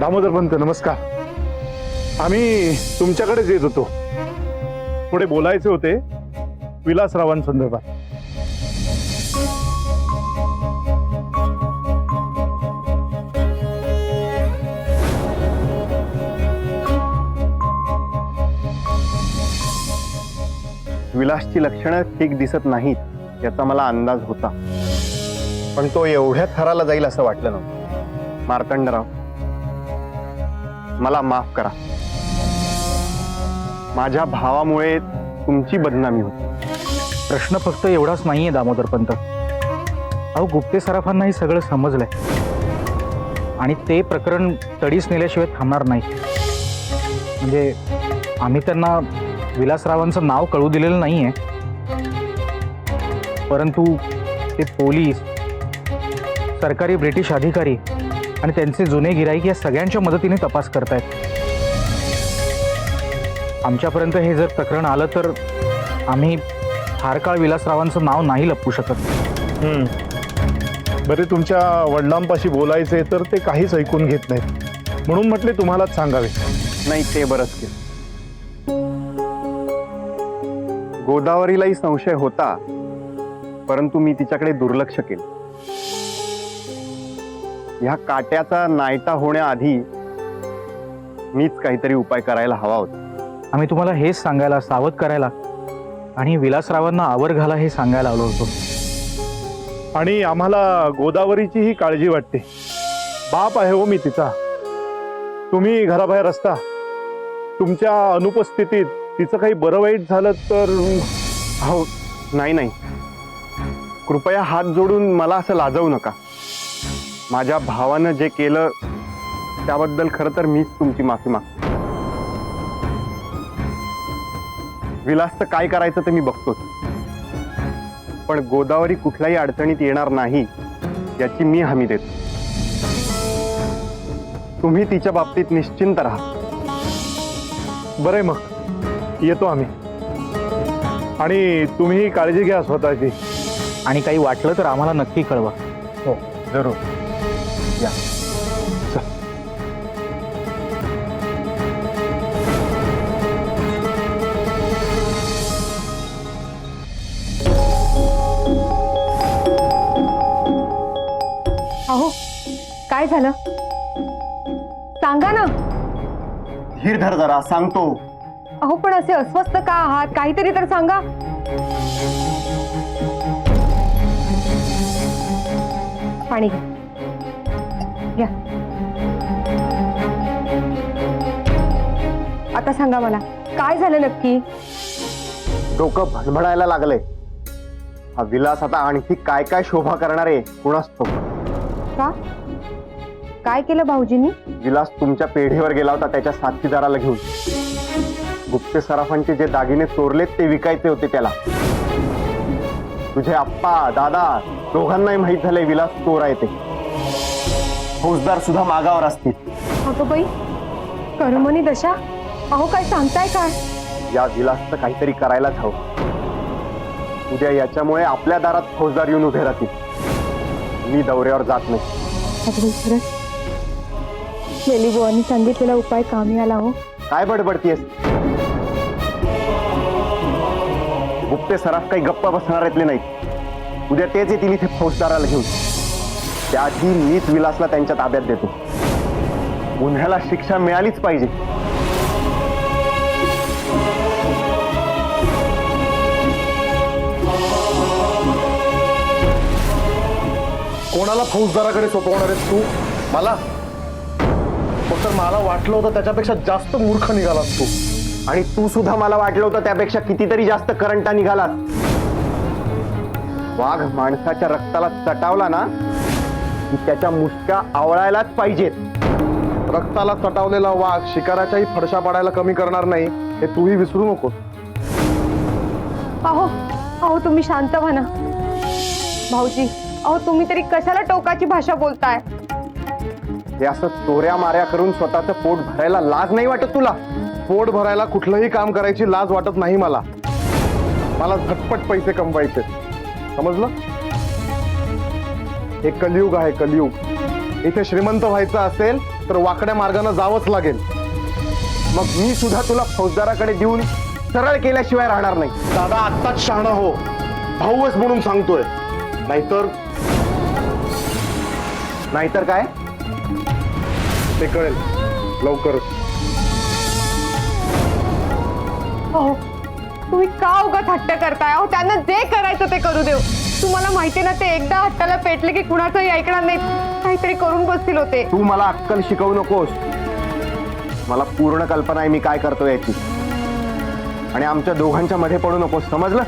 दामोदर पंत नमस्कार. आम्ही तुमच्याकडेच येत होतो. थोडे बोलायचे होते विलासरावांसंदर्भात विलासची लक्षणं ठीक दिसत नाहीत याचा मला अंदाज होता. पण तो एवढ्या थराला जाईल असं वाटलं नव्हतं. मार्तंडराव मला माफ करा. माझ्या भावामुळे तुमची बदनामी होती. प्रश्न फक्त एवढाच नाहीये दामोदर पंत. अहो गुप्ते सराफांना हे सगळं समजलंय. आणि ते प्रकरण तडीस नेल्याशिवाय थांबणार नाही. म्हणजे आम्ही त्यांना विलासरावांचं नाव कळू दिलेलं नाही आहे परंतु ते पोलीस सरकारी ब्रिटिश अधिकारी आणि त्यांचे जुने गिराईक या सगळ्यांच्या मदतीने तपास करतायत. आमच्यापर्यंत हे जर प्रकरण आलं तर आम्ही फार काळ विलासरावांचं नाव नाही लपवू शकत. हम्म. बरे तुमच्या वडिलांपाशी बोलायचे तर ते काहीच ऐकून घेत नाहीत. म्हणून म्हटले तुम्हालाच सांगावे. नाही ते बरंच केलं. गोदावरीलाही संशय होता परंतु मी तिच्याकडे दुर्लक्ष केलं. ह्या काट्याचा नायटा होण्याआधी मीच काहीतरी उपाय करायला हवा होता. आम्ही तुम्हाला हेच सांगायला सावध करायला आणि विलासरावांना आवर घाला हे सांगायला आलो होतो. आणि आम्हाला गोदावरीचीही काळजी वाटते. बाप आहे हो मी तिचा. तुम्ही घराबाहेर असता. तुमच्या अनुपस्थितीत तिचं काही बरं वाईट झालं तर हो नाही नाही. कृपया हात जोडून मला असं लाजवू नका. माझ्या भावानं जे केलं त्याबद्दल खरं तर मीच तुमची माफी मागतो. विलासचं काय करायचं ते मी बघतोच. पण गोदावरी कुठल्याही अडचणीत येणार नाही याची मी हमी देतो. तुम्ही तिच्या बाबतीत निश्चिंत राहा. बरं मग. येतो आम्ही. आणि तुम्ही काळजी घ्या स्वतःची. आणि काही वाटलं तर आम्हाला नक्की कळवा. हो जरूर. या. अहो काय झालं? सांगा ना. धीर धर जरा सांगतो. अहो पण असे अस्वस्थ का आहात? काहीतरी तर सांगा. पाणी घ्या घ्या आता सांगा मला काय झालं नक्की? डोकं भडभडायला लागलंय हा विलास आता आणखी काय काय शोभा करणार आहे कुणास तो का? काय केलं भाऊजींनी? विलास तुमच्या पेढीवर गेला होता त्याच्या साथीदाराला घेऊन. गुप्ते सराफांचे जे दागिने चोरलेत ते विकायचे होते त्याला. तुझे आप्पा दादा दोघांनाही माहीत झालंय विलास चोर आहे ते. फौजदार सुद्धा मागावर असतील. अगं बाई कर्मणी दशा? अहो काय सांगताय काय? या विलासचं काहीतरी करायलाच हवं. उद्या याच्यामुळे आपल्या दारात फौजदार येऊन उभे राहतील. मी दौऱ्यावर जात नाही. अगं खरंच. बुवांनी सांगितलेला उपाय कामी आला हो. काय बडबडतीयस? गुप्ते सराफ काही गप्पा बसणार आहेत नाहीत? उद्या तेच येतील इथे फौजदाराला घेऊन. त्याआधी मीच विलासला त्यांच्या ताब्यात देतो. गुन्ह्याला शिक्षा मिळालीच पाहिजे. कोणाला फौजदाराकडे सोपवणार आहेस तू? मला? तर मला वाटलं होतं त्याच्यापेक्षा जास्त मूर्ख निघालास तू. आणि तू सुद्धा मला वाटलं होतं त्यापेक्षा कितीतरी जास्त करंटा निघालात वाघ माणसाच्या रक्ताला चटावला ना की त्याच्या मुसक्या आवळायलाच पाहिजेत. रक्ताला चटावलेला वाघ शिकाराच्याही फडशा पाडायला कमी करणार नाही हे तूही विसरू नकोस. अहो अहो तुम्ही शांत व्हा ना. भाऊजी अहो तुम्ही तरी कशाला टोकाची भाषा बोलताय? हे असं चोऱ्या माऱ्या करून स्वतःचं पोट भरायला लाज नाही वाटत तुला? पोट भरायला कुठलंही काम करायची लाज वाटत नाही मला. मला झटपट पैसे कमवायचे समजलं? हे कलियुग आहे कलियुग. इथे श्रीमंत व्हायचं असेल तर वाकड्या मार्गाने जावंच लागेल. मग मी सुद्धा तुला फौजदाराकडे देऊन सरळ केल्याशिवाय राहणार नाही. दादा आत्ताच शहाणा हो. भाऊच म्हणून सांगतोय. नाहीतर नाहीतर काय? ते कळेल. लवकरच अहो तुम्ही का उगाच हट्ट करताय? अहो त्यांना जे करायचं ते करू देऊ. तुम्हाला माहिती ना ते एकदा हट्टाला पेटले की कुणाचंही ऐकणार नाही. काहीतरी करून बसतील होते. तू मला अक्कल शिकवू नकोस. मला पूर्ण कल्पना आहे मी काय करतो याची. आणि आमच्या दोघांच्या मध्ये पडू नकोस समजलं?